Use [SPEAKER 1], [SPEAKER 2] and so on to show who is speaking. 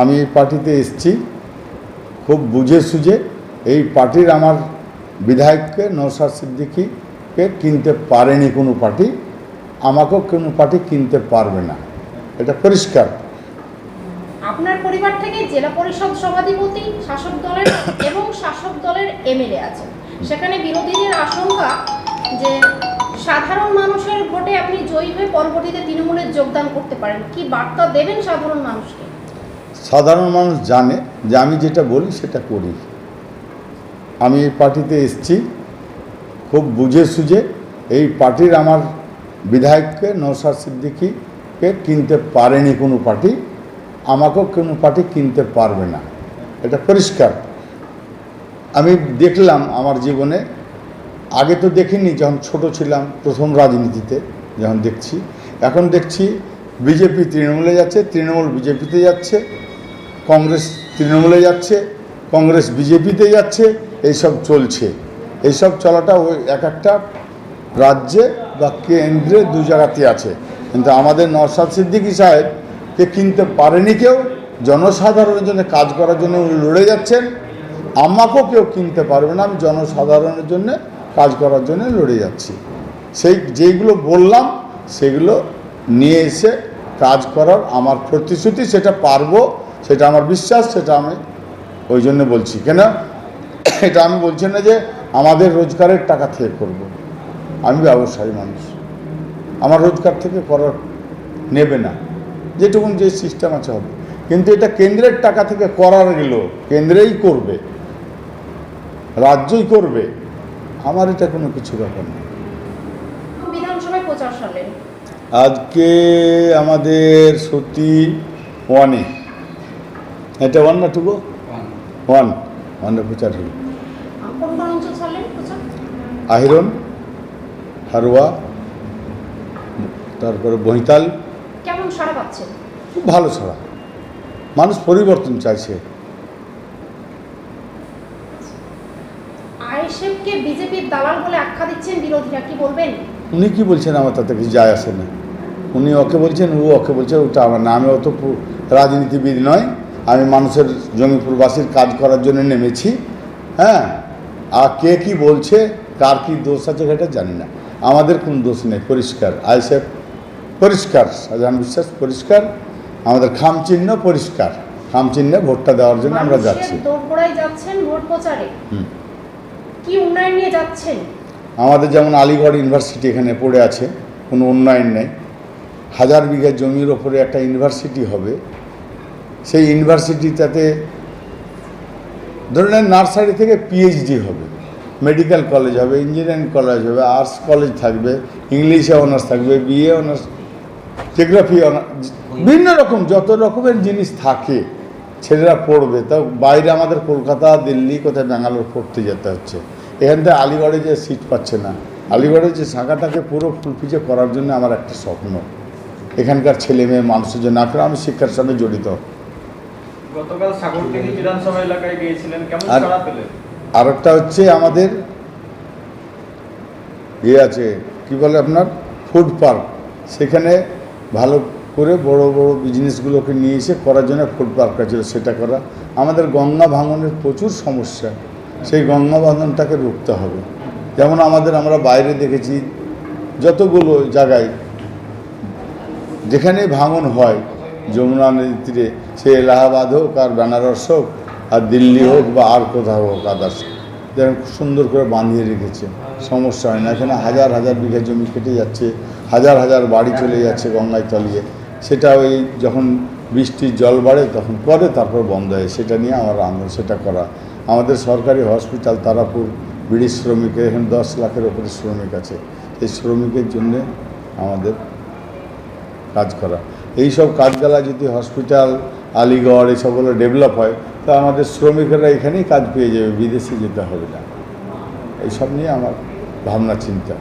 [SPEAKER 1] আমি এই পার্টিতে এসছি। খুব বুঝে সুঝে এই পার্টির আমার বিধায়ককে নৌসাদ সিদ্দিকিকে কিনতে পারেনি কোনো পার্টি। আমাকেও কোনো পার্টি কিনতে পারবে না। এটা পরিষ্কার।
[SPEAKER 2] আপনার পরিবার থেকে জেলা পরিষদ সভাধিপতি, শাসক দলের এবং শাসক দলের এমএলএ আছে সেখানে বিরোধীদের আশঙ্কা যে সাধারণ মানুষের ভোটে আপনি জয়ী হয়ে পরবর্তীতে তৃণমূলে যোগদান করতে পারেন। কি বার্তা দেবেন সাধারণ মানুষকে?
[SPEAKER 1] সাধারণ মানুষ জানে যে আমি যেটা বলি সেটা করি। আমি এই পার্টিতে এসেছি, খুব বুঝে সুঝে এই পার্টির আমার বিধায়ককে নৌসাদ সিদ্দিকিকে কিনতে পারেনি কোনো পার্টি, আমাকেও কোনো পার্টি কিনতে পারবে না। এটা পরিষ্কার। আমি দেখলাম আমার জীবনে, আগে তো দেখিনি যখন ছোট ছিলাম প্রথম রাজনীতিতে যখন দেখছি, এখন দেখছি বিজেপি তৃণমূলে যাচ্ছে, তৃণমূল বিজেপিতে যাচ্ছে কংগ্রেস তৃণমূলে যাচ্ছে, কংগ্রেস বিজেপিতে যাচ্ছে, এইসব চলছে। এইসব চলাটা ওই এক একটা রাজ্যে বা কেন্দ্রে দু জায়গাতে আছে। কিন্তু আমাদের নওশাদ সিদ্দিকী সাহেবকে কিনতে পারেনি কেউ, জনসাধারণের জন্য কাজ করার জন্য উনি লড়ে যাচ্ছেন। আমাকেও কেউ কিনতে পারবে না, আমি জনসাধারণের জন্য কাজ করার জন্য লড়ে যাচ্ছি। সেই যেইগুলো বললাম, সেগুলো নিয়ে এসে কাজ করার আমার প্রতিশ্রুতি, সেটা পারব সেটা আমার বিশ্বাস সেটা আমি ওই জন্য বলছি। কেন? এটা আমি বলছি না যে আমাদের রোজগারের টাকা থেকে করব। আমি ব্যবসায়ী মানুষ। আমার রোজগার থেকে করার নেবে না। যেটুকুন যে সিস্টেম আছে হবে। কিন্তু এটা কেন্দ্রের টাকা থেকে করার গেল কেন্দ্রেই করবে রাজ্যই করবে আমার এটা কোনো কিছু ব্যাপার
[SPEAKER 2] সারলেন
[SPEAKER 1] আজকে আমাদের সত্যি ওয়ানে এটা ওয়ান না টুকু ওয়ান ওয়ানে প্রচার হল। আহিরন হারোয়া তারপরে বহিতাল।
[SPEAKER 2] কেমন সারা পাচ্ছেন
[SPEAKER 1] খুব ভালো ছাড়া মানুষ পরিবর্তন চাইছে।
[SPEAKER 2] আইএসএফকে বিজেপির দালাল বলে আখ্যা দিচ্ছেন বিরোধীরা কি বলবেন?
[SPEAKER 1] উনি কি বলছেন আমার তাতে কিছু যায় আসে না? উনি ওকে বলছেন ও ওকে বলছে ওটা আমার নামে অত রাজনীতিবিদ নয়। আমি মানুষের জমিপুরবাসীর কাজ করার জন্য নেমেছি হ্যাঁ? আর কে কি বলছে কার কি দোষ আছে সেটা জানি না। আমাদের কোনো দোষ নেই পরিষ্কার। আইসেফ পরিষ্কার সাধারণ বিশ্বাস পরিষ্কার। আমাদের খামচিহ্ন পরিষ্কার। খামচিহ্নে ভোটটা দেওয়ার জন্য আমরা যাচ্ছি। আমাদের যেমন আলিগড় ইউনিভার্সিটি এখানে পড়ে আছে কোনো উন্নয়ন নেই। হাজার বিঘা জমির ওপরে একটা ইউনিভার্সিটি হবে সেই ইউনিভার্সিটিটাতে ধরে নেন নার্সারি থেকে পিএইচডি হবে মেডিকেল কলেজ হবে ইঞ্জিনিয়ারিং কলেজ হবে আর্টস কলেজ থাকবে ইংলিশে অনার্স থাকবে বিএ অনার্স জিওগ্রাফি অনার্স বিভিন্ন রকম, যত রকমের জিনিস থাকে, ছেলেরা পড়বে, তাও বাইরে আমাদের কলকাতা, দিল্লি, কোথায় ব্যাঙ্গালোর পড়তে যেতে হচ্ছে। এখান থেকে আলিগড়ে যে সিট পাচ্ছে না, আলিগড়ে যে শাখাটাকে পুরো ফুলফিজে করার জন্য আমার একটা স্বপ্ন। এখানকার ছেলে মেয়ে মানুষের জন্য আপনারা আমি শিক্ষার সঙ্গে জড়িত।
[SPEAKER 3] গতকাল সাগরদিঘি বিধানসভা এলাকায় গিয়েছিলেন কেমন
[SPEAKER 1] আর-
[SPEAKER 3] সাড়া পেলেন?
[SPEAKER 1] আর একটা হচ্ছে আমাদের ইয়ে আছে কি বলে আপনার? Food park. সেখানে ভালো করে বড় বড় বিজনেসগুলোকে নিয়ে এসে করার জন্য ফুড পার্ক আছে সেটা করা। আমাদের গঙ্গা ভাঙনের প্রচুর সমস্যা সেই গঙ্গা ভাঙনটাকে রুখতে হবে। যেমন আমাদের আমরা বাইরে দেখেছি যতগুলো জায়গায় যেখানে ভাঙন হয় যমুনা নদীর তীরে সে এলাহাবাদ হোক আর বেনারস হোক আর দিল্লি হোক বা আর কোথাও হোক আদার্স যেন সুন্দর করে বাঁধিয়ে রেখেছে সমস্যা হয় না। এখানে হাজার হাজার বিঘা জমি কেটে যাচ্ছে, হাজার হাজার বাড়ি চলে যাচ্ছে গঙ্গায় তলিয়ে। সেটা ওই যখন বৃষ্টির জল বাড়ে তখন পরে তারপর বন্ধ হয়। সেটা নিয়ে আমার আন্দোলন, সেটা করা। আমাদের সরকারি হসপিটাল তারাপুর, বিড়ি শ্রমিকের এখানে দশ লাখের ওপরে শ্রমিক আছে। এই শ্রমিকের জন্যে আমাদের কাজ করা। এই সব কাজগালা যদি হসপিটাল, আলিগড়, এসবগুলো ডেভেলপ হয়, তা আমাদের শ্রমিকেরা এখানেই কাজ পেয়ে যাবে, বিদেশে যেতে হবে না। এইসব নিয়ে আমার ভাবনা, চিন্তা।